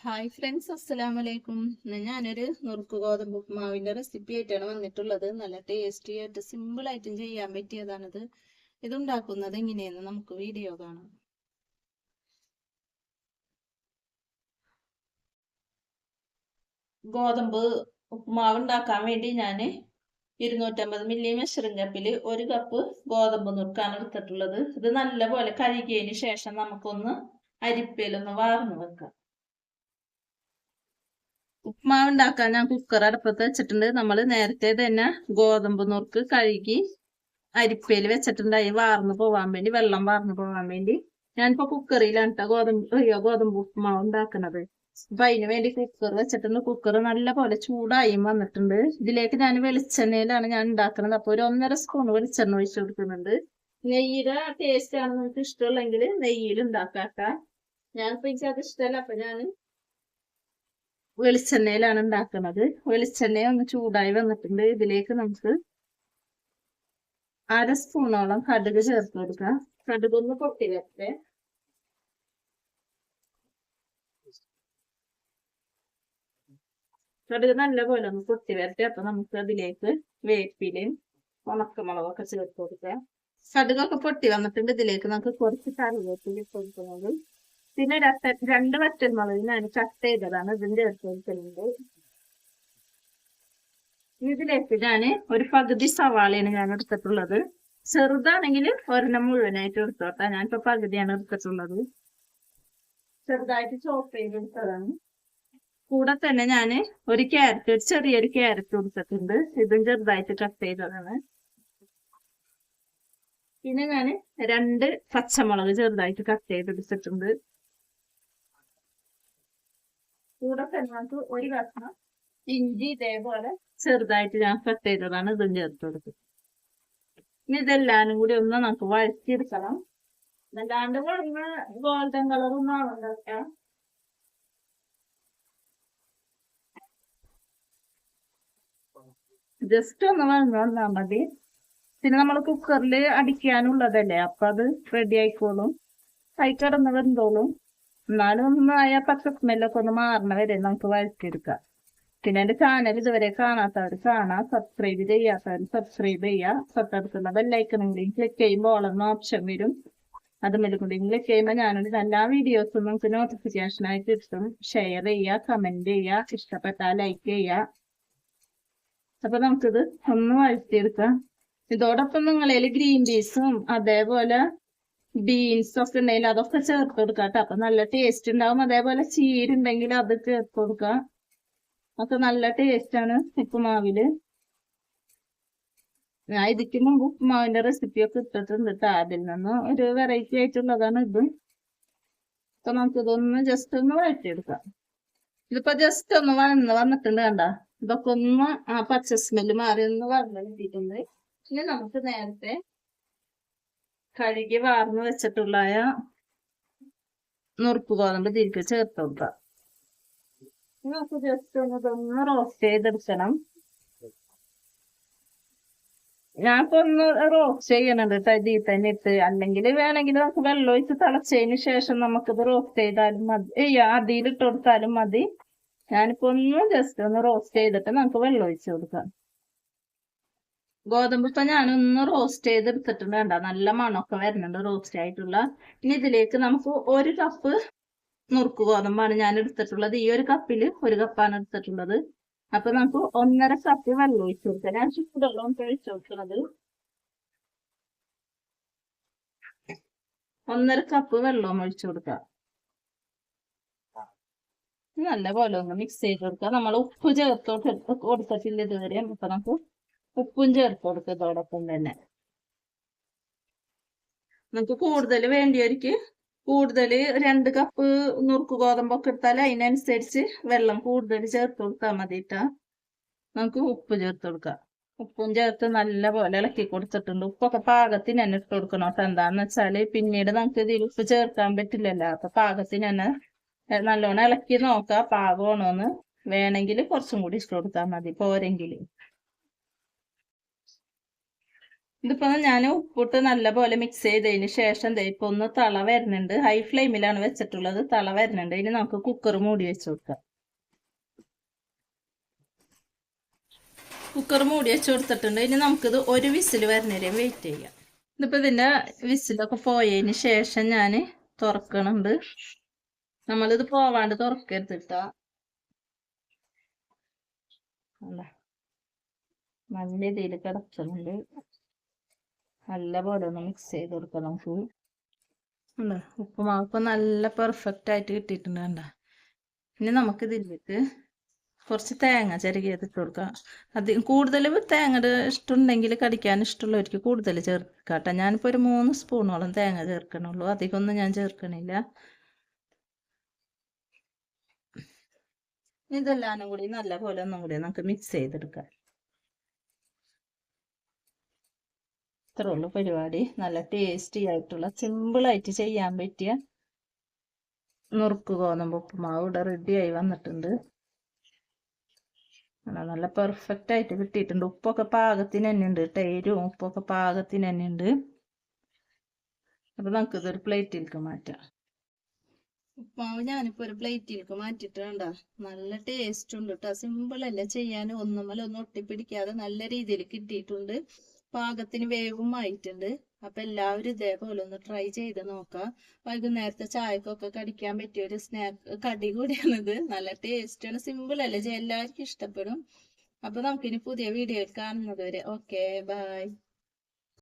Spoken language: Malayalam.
ഹായ് ഫ്രണ്ട്സ് അസ്സലാമു അലൈക്കും ഇന്ന് ഞാനൊരു നുറുക്ക് ഗോതമ്പ് ഉപ്പുമാവിന്റെ റെസിപ്പി ആയിട്ടാണ് വന്നിട്ടുള്ളത്. നല്ല ടേസ്റ്റി ആയിട്ട് സിമ്പിൾ ആയിട്ടും ചെയ്യാൻ പറ്റിയതാണിത്. ഇതുണ്ടാക്കുന്നത് എങ്ങനെയെന്ന് നമുക്ക് വീഡിയോ കാണാം. ഗോതമ്പ് ഉപ്പുമാവ് ഉണ്ടാക്കാൻ വേണ്ടി ഞാൻ ഇരുന്നൂറ്റമ്പത് മില്ലി മെഷറിംഗ് കപ്പിൽ ഒരു കപ്പ് ഗോതമ്പ് നുറുക്കാണ് എടുത്തിട്ടുള്ളത്. ഇത് നല്ലപോലെ കഴുകിയതിന് ശേഷം നമുക്കൊന്ന് അരിപ്പയിലൊന്ന് വാർന്നു വെക്കാം. ഉപ്മാവ് ഉണ്ടാക്കാൻ ഞാൻ കുക്കർ അടുപ്പത്ത് വെച്ചിട്ടുണ്ട്. നമ്മൾ നേരത്തെ തന്നെ ഗോതമ്പ് നുറുക്ക് കഴുകി അരിപ്പയിൽ വെച്ചിട്ടുണ്ടായി. വാർന്നു പോവാൻ വേണ്ടി വെള്ളം വാർന്നു പോവാൻ വേണ്ടി. ഞാനിപ്പോ കുക്കറിലാണ് കേട്ടോ ഗോതമ്പ് അയ്യോ ഗോതമ്പ് ഉപ്മാവ് ഉണ്ടാക്കണത് അപ്പൊ അതിന് വേണ്ടി കുക്കർ വെച്ചിട്ടുണ്ട്. കുക്കർ നല്ല പോലെ ചൂടായും വന്നിട്ടുണ്ട്. ഇതിലേക്ക് ഞാൻ വെളിച്ചെണ്ണയിലാണ് ഞാൻ ഉണ്ടാക്കുന്നത്. അപ്പൊ ഒരു ഒന്നര സ്പൂൺ വെളിച്ചെണ്ണ ഒഴിച്ചു കൊടുക്കുന്നുണ്ട്. നെയ്യുടെ ടേസ്റ്റ് ആണ് നിങ്ങൾക്ക് ഇഷ്ടമുള്ളെങ്കിൽ നെയ്യിൽ ഉണ്ടാക്കാട്ട. ഞാനിപ്പോ എനിക്ക് അത് ഇഷ്ടമല്ല. അപ്പൊ ഞാൻ വെളിച്ചെണ്ണയിലാണ് ഉണ്ടാക്കുന്നത് വെളിച്ചെണ്ണ ഒന്ന് ചൂടായി വന്നിട്ടുണ്ട്. ഇതിലേക്ക് നമുക്ക് അര സ്പൂണോളം കടുക് ചേർത്ത് കൊടുക്കാം. കടുക് ഒന്ന് പൊട്ടി വരട്ടെ. കടുക് നല്ലപോലെ ഒന്ന് പൊട്ടി വരട്ടെ. അപ്പൊ നമുക്ക് അതിലേക്ക് വേപ്പിലയും ഉണക്കമുളകൊക്കെ ചേർത്ത് കൊടുക്കാം. കടുകൊക്കെ പൊട്ടി വന്നിട്ടുണ്ട്. ഇതിലേക്ക് നമുക്ക് കുറച്ച് കറിവേപ്പില കൊടുക്കുന്നത്. പിന്നെ രണ്ട് വറ്റൽമുളക് ഞാൻ കട്ട് ചെയ്തതാണ്. ഇതിന്റെ കൊടുക്കുന്നുണ്ട് ഇതിലേക്ക് ഞാൻ ഒരു പകുതി സവാളയാണ് ഞാൻ എടുത്തിട്ടുള്ളത്. ചെറുതാണെങ്കിൽ ഒരെണ്ണം മുഴുവനായിട്ട് എടുത്തോട്ടെ. ഞാനിപ്പോ പകുതിയാണ് എടുത്തിട്ടുള്ളത്. ചെറുതായിട്ട് ചോപ്പ് ചെയ്തെടുത്തതാണ്. കൂടെ തന്നെ ഞാൻ ഒരു ക്യാരറ്റ് ഒരു ചെറിയൊരു ക്യാരറ്റ് കൊടുത്തിട്ടുണ്ട്. ഇതും ചെറുതായിട്ട് കട്ട് ചെയ്തതാണ്. പിന്നെ ഞാൻ രണ്ട് പച്ചമുളക് ചെറുതായിട്ട് കട്ട് ചെയ്തെടുത്തിട്ടുണ്ട്. കൂടെ തന്നെ നമുക്ക് ഒരു കഷ്ണം ഇഞ്ചി ഇതേപോലെ ചെറുതായിട്ട് ഞാൻ കട്ട് ചെയ്തതാണ് ഇതും ചേർത്ത് കൊടുക്കും ഇനി ഇതെല്ലാനും കൂടി ഒന്ന് നമുക്ക് വഴറ്റിയെടുക്കണം. അല്ലാണ്ട് ഒന്ന് ഗോൾഡൻ കളർ ഒന്നും ആവണ്ട? ജസ്റ്റ് ഒന്ന് വഴന്നു വന്നാൽ മതി. പിന്നെ നമ്മൾ കുക്കറിൽ അടിക്കാനുള്ളതല്ലേ അപ്പൊ അത് റെഡി ആയിക്കോളും. കൈ കിടന്ന് വെന്തോളും. എന്നാലും ഒന്ന് ആയ പച്ച സ്മെല്ലൊക്കെ ഒന്ന് മാറണ വരെ നമുക്ക് വഴറ്റിയെടുക്കാം പിന്നെ എന്റെ ചാനൽ ഇതുവരെ കാണാത്തവർ കാണാം. സബ്സ്ക്രൈബ് ചെയ്യാത്തവർ സബ്സ്ക്രൈബ് ചെയ്യുക തൊട്ടടുത്തുള്ള ബെല്ലൈക്കണെങ്കിലും ക്ലിക്ക് ചെയ്യുമ്പോൾ ഓളെന്ന ഓപ്ഷൻ വരും. അതുമല്ല കൂടി ക്ലിക്ക് ചെയ്യുമ്പോൾ ഞാനൊരു എല്ലാ വീഡിയോസും നമുക്ക് നോട്ടിഫിക്കേഷൻ ആയിട്ട് കിട്ടും. ഷെയർ ചെയ്യുക കമന്റ് ചെയ്യുക ഇഷ്ടപ്പെട്ടാൽ ലൈക്ക് ചെയ്യുക അപ്പൊ നമുക്കിത് ഒന്ന് വഴറ്റിയെടുക്കാം ഇതോടൊപ്പം നിങ്ങളിൽ ഗ്രീൻ പീസും അതേപോലെ ബീൻസ് ഒക്കെ ഉണ്ടെങ്കിൽ അതൊക്കെ ചേർത്ത് കൊടുക്കാം കേട്ടോ. അപ്പൊ നല്ല ടേസ്റ്റ് ഉണ്ടാവും. അതേപോലെ ചീരുണ്ടെങ്കിൽ അത് ചേർത്ത് കൊടുക്കാം. അപ്പൊ നല്ല ടേസ്റ്റ് ആണ് ഉപ്പുമാവിൽ. ഞാൻ ഇതിക്ക് മുമ്പ് ഉപ്പുമാവിന്റെ റെസിപ്പി ഒക്കെ ഇട്ടിട്ടുണ്ട് കേട്ടോ. അതിൽ നിന്ന് ഒരു വെറൈറ്റി ആയിട്ടുള്ളതാണ് ഇത്. അപ്പൊ നമുക്കിതൊന്ന് ജസ്റ്റ് ഒന്ന് വഴറ്റിയെടുക്കാം. ഇതിപ്പോ ജസ്റ്റ് ഒന്ന് വന്ന് വന്നിട്ടുണ്ട് കണ്ട. ഇതൊക്കെ ഒന്ന് ആ പച്ച സ്മെൽ മാറി ഒന്ന് വന്ന് കിട്ടിയിട്ടുണ്ട്. ഇനി നമുക്ക് നേരത്തെ കഴുകി വാർന്ന് വെച്ചിട്ടുള്ള നുറുക്ക് ഗോതമ്പ് തിരിക്ക് ചേർത്ത് കൊടുക്കുക. ജസ്റ്റ് ഒന്ന് റോസ്റ്റ് ചെയ്തെടുക്കണം. ഞാനിപ്പോ ഒന്ന് റോസ്റ്റ് ചെയ്യണുണ്ട്. തരി തന്നെ ഇട്ട്. അല്ലെങ്കിൽ വേണമെങ്കിൽ നമുക്ക് വെള്ളം ഒഴിച്ച് തിളച്ചതിന് ശേഷം നമുക്കിത് റോസ്റ്റ് ചെയ്താലും മതി. അതിൽ ഇട്ട് കൊടുത്താലും മതി. ഞാനിപ്പോ ഒന്ന് ജസ്റ്റ് ഒന്ന് റോസ്റ്റ് ചെയ്തിട്ട് നമുക്ക് വെള്ളം ഒഴിച്ച് കൊടുക്കാം. ഗോതമ്പ് ഇപ്പൊ ഞാനൊന്ന് റോസ്റ്റ് ചെയ്ത് എടുത്തിട്ടുണ്ട് കണ്ട? നല്ല മണമൊക്കെ വരുന്നുണ്ട് റോസ്റ്റ് ആയിട്ടുള്ള. ഇനി ഇതിലേക്ക് നമുക്ക് ഒരു കപ്പ് നുറുക്ക് ഗോതമ്പാണ് ഞാൻ എടുത്തിട്ടുള്ളത് ഈ ഒരു കപ്പിൽ ഒരു കപ്പാണ് എടുത്തിട്ടുള്ളത്. അപ്പൊ നമുക്ക് ഒന്നര കപ്പ് വെള്ളം ഒഴിച്ചു കൊടുക്കാം. ഞാൻ ചൂടുവെള്ളം ഒഴിച്ചു കൊടുക്കുന്നത്. ഒന്നര കപ്പ് വെള്ളം ഒഴിച്ചു കൊടുക്കാം. നല്ല പോലെ ഒന്ന് മിക്സ് ചെയ്ത് കൊടുക്കാം. നമ്മൾ ഉപ്പ് ചേർത്തോട്ട് കൊടുത്തിട്ടില്ല ഇതുവരെ. അപ്പൊ നമുക്ക് ഉപ്പും ചേർത്ത് കൊടുക്കുക ഇതോടൊപ്പം തന്നെ. നമുക്ക് കൂടുതൽ വേണ്ടിയവർക്ക് കൂടുതൽ രണ്ട് കപ്പ് നുറുക്ക് ഗോതമ്പൊക്കെ എടുത്താൽ അതിനനുസരിച്ച് വെള്ളം കൂടുതൽ ചേർത്ത് കൊടുത്താൽ മതിട്ടാ നമുക്ക് ഉപ്പ് ചേർത്ത് കൊടുക്കാം. ഉപ്പും ചേർത്ത് നല്ല പോലെ ഇളക്കി കൊടുത്തിട്ടുണ്ട്. ഉപ്പൊക്കെ പാകത്തിന് തന്നെ ഇട്ട് കൊടുക്കണം കേട്ടോ എന്താന്ന് വെച്ചാൽ പിന്നീട് നമുക്ക് ഇതിൽ ഉപ്പ് ചേർക്കാൻ പറ്റില്ലല്ലോ. അപ്പൊ പാകത്തിന് തന്നെ നല്ലോണം ഇളക്കി നോക്കാം പാകമാണോന്ന് വേണമെങ്കിൽ കുറച്ചും കൂടി ഇട്ട് കൊടുത്താൽ മതി. പോരെങ്കിൽ ഇതിപ്പോ ഞാൻ ഉപ്പിട്ട് നല്ലപോലെ മിക്സ് ചെയ്തതിന് ശേഷം ഇപ്പൊ ഒന്ന് തള വരുന്നുണ്ട്. ഹൈ ഫ്ലെയിമിലാണ് വെച്ചിട്ടുള്ളത്. തള വരുന്നുണ്ട്. ഇനി നമുക്ക് കുക്കർ മൂടി വെച്ച് കൊടുക്കാം. കുക്കർ മൂടി വെച്ച് കൊടുത്തിട്ടുണ്ട്. ഇനി നമുക്കിത് ഒരു വിസിൽ വരുന്നവരെയും വെയിറ്റ് ചെയ്യാം. ഇതിപ്പോ ഇതിന്റെ വിസിലൊക്കെ പോയതിന് ശേഷം ഞാൻ തുറക്കണുണ്ട്. നമ്മളിത് പോവാണ്ട് തുറക്കരുത് കേട്ടാ നല്ല രീതിയിൽ കിടക്കുന്നുണ്ട്. നല്ല പോലെ ഒന്ന് മിക്സ് ചെയ്ത് കൊടുക്കാം നമുക്ക് അല്ല ഉപ്പുമാവ് നല്ല പെർഫെക്റ്റ് ആയിട്ട് കിട്ടിയിട്ടുണ്ട് കണ്ട. ഇനി നമുക്ക് ഇതിലേക്ക് കുറച്ച് തേങ്ങ ചെറുകിയത് ഇട്ട് കൊടുക്കാം. അത് കൂടുതൽ തേങ്ങയുടെ ഇഷ്ടമുണ്ടെങ്കിൽ കടിക്കാൻ ഇഷ്ടമുള്ളവർക്ക് കൂടുതൽ ചേർക്കാട്ടെ. ഞാനിപ്പോൾ ഒരു മൂന്ന് സ്പൂണോളം തേങ്ങ ചേർക്കണുള്ളൂ. അധികമൊന്നും ഞാൻ ചേർക്കണില്ല. ഇതെല്ലാം കൂടി നല്ല പോലെ ഒന്നും കൂടി നമുക്ക് മിക്സ് ചെയ്തെടുക്കാം. ഇത്രേ ഉള്ളൂ പരിപാടി. നല്ല ടേസ്റ്റി ആയിട്ടുള്ള സിമ്പിളായിട്ട് ചെയ്യാൻ പറ്റിയ നുറുക്ക് ഗോതമ്പ് ഉപ്പുമാവ് ഇവിടെ റെഡിയായി വന്നിട്ടുണ്ട്. നല്ല പെർഫെക്റ്റ് ആയിട്ട് കിട്ടിയിട്ടുണ്ട്. ഉപ്പൊക്കെ പാകത്തിന് തന്നെ ഉണ്ട് ഉപ്പൊക്കെ പാകത്തിന് തന്നെ ഉണ്ട്. അപ്പൊ നമുക്കിതൊരു പ്ലേറ്റിലേക്ക് മാറ്റാം. ഉപ്പാവ് ഞാനിപ്പോ ഒരു പ്ലേറ്റിലേക്ക് മാറ്റിട്ട് വേണ്ട നല്ല ടേസ്റ്റ് ഉണ്ട് കേട്ടോ. സിമ്പിൾ അല്ല ചെയ്യാൻ? ഒന്നുമല്ല ഒന്നും ഒട്ടിപ്പിടിക്കാതെ നല്ല രീതിയിൽ കിട്ടിയിട്ടുണ്ട്. പാകത്തിന് വേവും ആയിട്ടുണ്ട്. അപ്പൊ എല്ലാവരും ഇതേപോലെ ഒന്ന് ട്രൈ ചെയ്ത് നോക്കാം. വൈകുന്നേരത്തെ ചായക്കൊക്കെ കടിക്കാൻ പറ്റിയ ഒരു സ്നാക്ക് കടി കൂടിയാണിത്. നല്ല ടേസ്റ്റാണ് സിമ്പിൾ അല്ലേ? എല്ലാവർക്കും ഇഷ്ടപ്പെടും. അപ്പൊ നമുക്കിനി പുതിയ വീഡിയോയിൽ കാണുന്നത് വരെ ഓക്കെ ബൈ